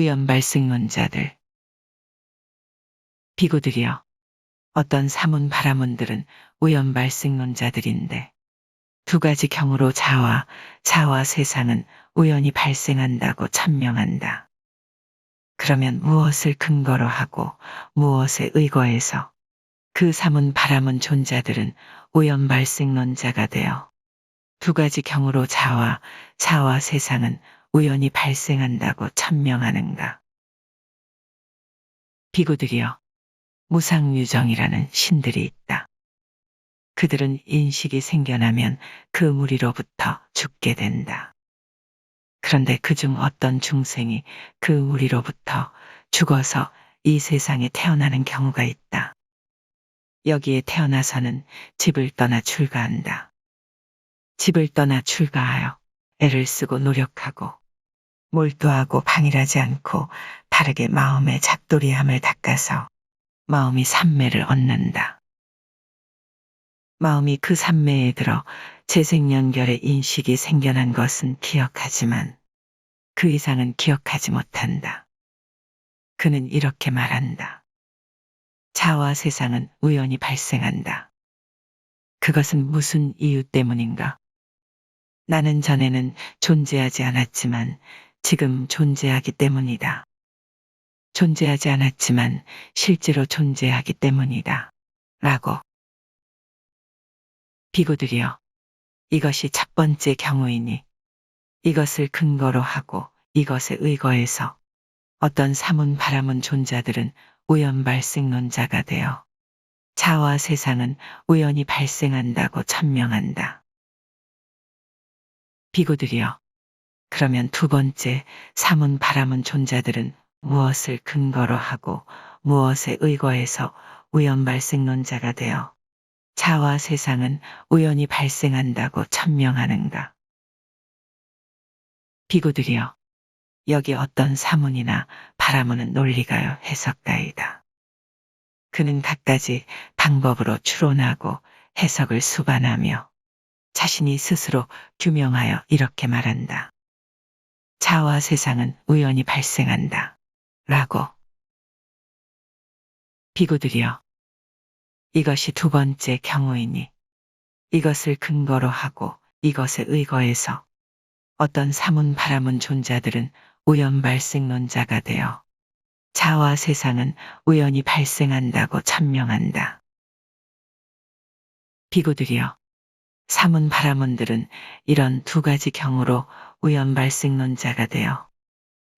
우연발생론자들. 비구들이여. 어떤 사문 바라문들은 우연발생론자들인데 두 가지 경우로 자와 자와 세상은 우연히 발생한다고 천명한다. 그러면 무엇을 근거로 하고 무엇에 의거해서 그 사문 바라문 존자들은 우연 발생론자가 되어 두 가지 경우로 자와 자와 세상은 우연히 발생한다고 천명하는가. 비구들이여 무상유정이라는 신들이 있다. 그들은 인식이 생겨나면 그 무리로부터 죽게 된다. 그런데 그중 어떤 중생이 그 무리로부터 죽어서 이 세상에 태어나는 경우가 있다. 여기에 태어나서는 집을 떠나 출가한다. 집을 떠나 출가하여 애를 쓰고 노력하고 몰두하고 방일하지 않고 다르게 마음의 잡돌이함을 닦아서 마음이 삼매를 얻는다. 마음이 그 삼매에 들어 재생연결의 인식이 생겨난 것은 기억하지만 그 이상은 기억하지 못한다. 그는 이렇게 말한다. 자와 세상은 우연히 발생한다. 그것은 무슨 이유 때문인가? 나는 전에는 존재하지 않았지만 지금 존재하기 때문이다. 존재하지 않았지만 실제로 존재하기 때문이다. 라고. 비구들이여. 이것이 첫 번째 경우이니 이것을 근거로 하고 이것에 의거해서 어떤 사문 바라문 존자들은 우연 발생론자가 되어 자와 세상은 우연히 발생한다고 천명한다. 비구들이여. 그러면 두 번째 사문 바라문 존자들은 무엇을 근거로 하고 무엇에 의거해서 우연 발생론자가 되어 자와 세상은 우연히 발생한다고 천명하는가. 비구들이여, 여기 어떤 사문이나 바라문은 논리가요 해석가이다. 그는 갖가지 방법으로 추론하고 해석을 수반하며 자신이 스스로 규명하여 이렇게 말한다. 자와 세상은 우연히 발생한다. 라고. 비구들이여. 이것이 두 번째 경우이니 이것을 근거로 하고 이것에 의거해서 어떤 사문 바라문 존자들은 우연 발생론자가 되어 자와 세상은 우연히 발생한다고 천명한다. 비구들이여. 사문 바라문들은 이런 두 가지 경우로 우연 발생론자가 되어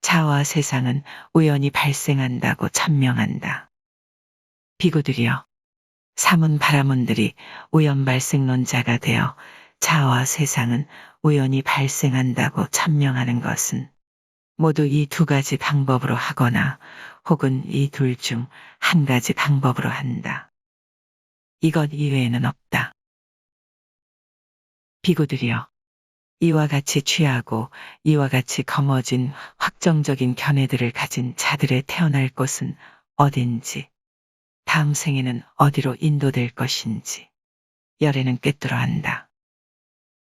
자와 세상은 우연히 발생한다고 천명한다. 비구들이여. 사문 바라문들이 우연 발생론자가 되어 자와 세상은 우연히 발생한다고 천명하는 것은 모두 이 두 가지 방법으로 하거나 혹은 이 둘 중 한 가지 방법으로 한다. 이것 이외에는 없다. 비구들이여. 이와 같이 취하고 이와 같이 검어진 확정적인 견해들을 가진 자들의 태어날 곳은 어딘지, 다음 생에는 어디로 인도될 것인지, 열애는 꿰뚫어 안다.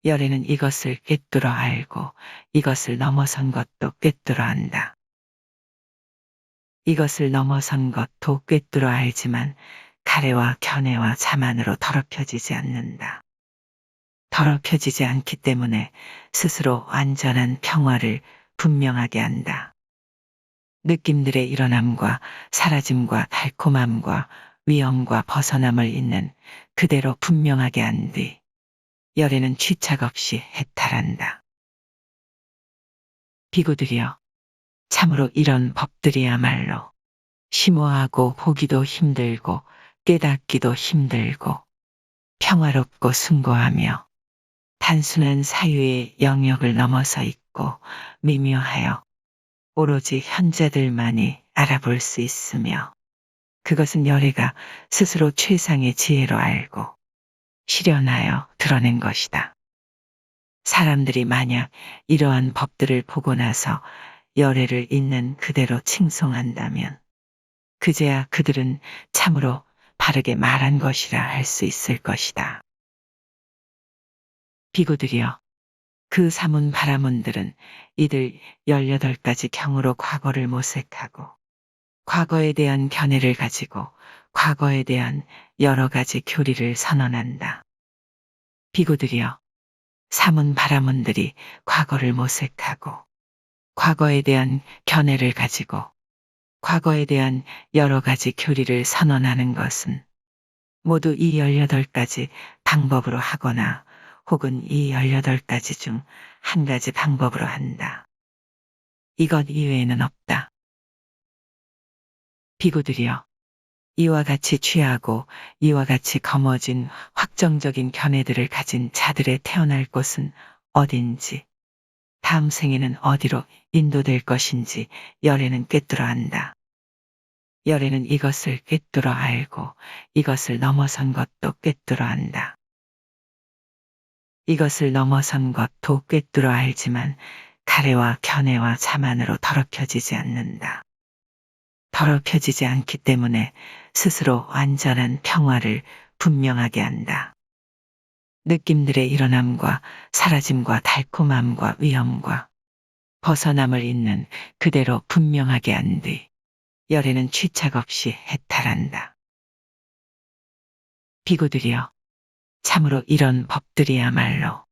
열애는 이것을 꿰뚫어 알고 이것을 넘어선 것도 꿰뚫어 안다. 이것을 넘어선 것도 꿰뚫어 알지만 가래와 견해와 자만으로 더럽혀지지 않는다. 더럽혀지지 않기 때문에 스스로 완전한 평화를 분명하게 한다. 느낌들의 일어남과 사라짐과 달콤함과 위험과 벗어남을 잇는 그대로 분명하게 한 뒤, 열에는 취착 없이 해탈한다. 비구들이여, 참으로 이런 법들이야말로 심오하고 보기도 힘들고 깨닫기도 힘들고 평화롭고 숭고하며 단순한 사유의 영역을 넘어서 있고 미묘하여 오로지 현자들만이 알아볼 수 있으며 그것은 열애가 스스로 최상의 지혜로 알고 실현하여 드러낸 것이다. 사람들이 만약 이러한 법들을 보고 나서 열애를 있는 그대로 칭송한다면 그제야 그들은 참으로 바르게 말한 것이라 할 수 있을 것이다. 비구들이여, 그 사문 바라문들은 이들 18가지 경으로 과거를 모색하고 과거에 대한 견해를 가지고 과거에 대한 여러 가지 교리를 선언한다. 비구들이여, 사문 바라문들이 과거를 모색하고 과거에 대한 견해를 가지고 과거에 대한 여러 가지 교리를 선언하는 것은 모두 이 18가지 방법으로 하거나 혹은 이 18가지 중 한 가지 방법으로 한다. 이것 이외에는 없다. 비구들이여, 이와 같이 취하고 이와 같이 거머진 확정적인 견해들을 가진 자들의 태어날 곳은 어딘지, 다음 생에는 어디로 인도될 것인지 열애는 꿰뚫어 안다. 열애는 이것을 꿰뚫어 알고 이것을 넘어선 것도 꿰뚫어 안다. 이것을 넘어선 것도 꿰뚫어 알지만 가래와 견해와 자만으로 더럽혀지지 않는다. 더럽혀지지 않기 때문에 스스로 완전한 평화를 분명하게 한다. 느낌들의 일어남과 사라짐과 달콤함과 위험과 벗어남을 잇는 그대로 분명하게 한 뒤, 열애는 취착 없이 해탈한다. 비구들이여, 참으로 이런 법들이야말로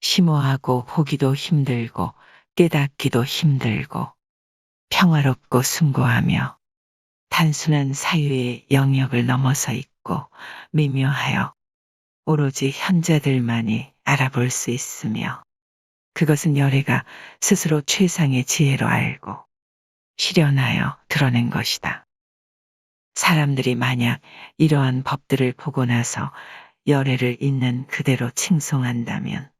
심오하고 보기도 힘들고 깨닫기도 힘들고 평화롭고 숭고하며 단순한 사유의 영역을 넘어서 있고 미묘하여 오로지 현자들만이 알아볼 수 있으며 그것은 열애가 스스로 최상의 지혜로 알고 실현하여 드러낸 것이다. 사람들이 만약 이러한 법들을 보고 나서 열애를 있는 그대로 칭송한다면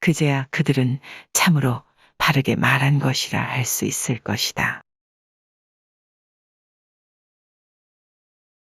그제야 그들은 참으로 바르게 말한 것이라 할 수 있을 것이다.